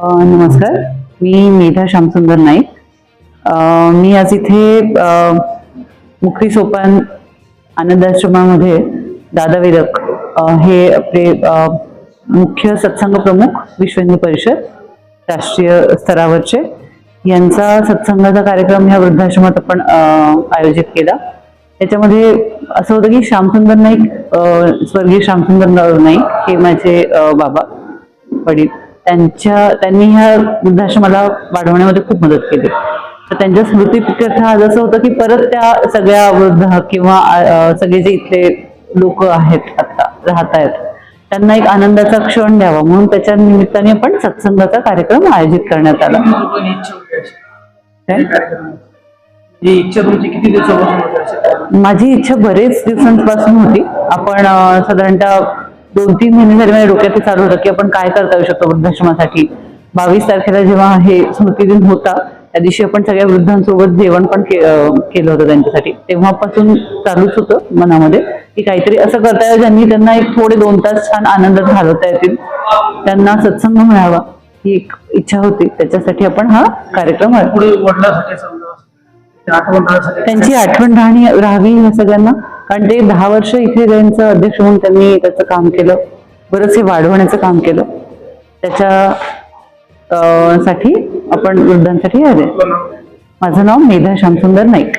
नमस्कार. मी मेधा श्यामसुंदर नाईक. मी आज इथे मुखरी सोपान आनंदाश्रमामध्ये दादा विरक हे आपले मुख्य सत्संग प्रमुख विश्व हिंदू परिषद राष्ट्रीय स्तरावरचे यांचा सत्संगाचा कार्यक्रम ह्या वृद्धाश्रमात आपण आयोजित केला. त्याच्यामध्ये असं होतं की श्यामसुंदर नाईक स्वर्गीय श्यामसुंदर नाईक हे माझे बाबा वडील. त्यांच्या त्यांनी ह्या वृद्धाश्रमाला वाढवण्यामध्ये खूप मदत केली. तर त्यांच्या स्मृतीप्रित्यर्थ आज असं होतं की परत त्या सगळ्या वृद्ध किंवा सगळे जे इथले लोक आहेत आता राहत आहेत त्यांना एक आनंदाचा क्षण द्यावा. म्हणून त्याच्या निमित्ताने आपण सत्संगाचा कार्यक्रम आयोजित करण्यात आला. ही इच्छा तुमची किती दिवसापासून होती अशी? माझी इच्छा बरेच दिवसांपासून होती. आपण अं, साधारणतः दोन तीन महिने झाले माझ्या डोक्यात हे चालू होतं की आपण काय करता येऊ शकतो वृद्धाश्रमासाठी. बावीस तारखेला जेव्हा हे स्मृतिदिन होता त्या दिवशी आपण सगळ्या वृद्धांसोबत जेवण पण के- अं, केलं होतं त्यांच्यासाठी. तेव्हापासून चालूच होतं मनामध्ये की काहीतरी असं करता येईल ज्यांनी त्यांना एक थोडे दोन तास छान आनंदात घालवता येतील. त्यांना सत्संग मिळावा. ही एक इच्छा होती. त्याच्यासाठी आपण हा कार्यक्रम पुढे त्यांची आठवण राहणी राहावी ह्या सगळ्यांना. कारण ते दहा वर्ष इथे त्यांचं अध्यक्ष म्हणून त्यांनी त्याचं काम केलं. बरंच हे वाढवण्याचं काम केलं. त्याच्या साठी आपण वृद्धांसाठी आले? माझं नाव मेधा श्यामसुंदर नाईक.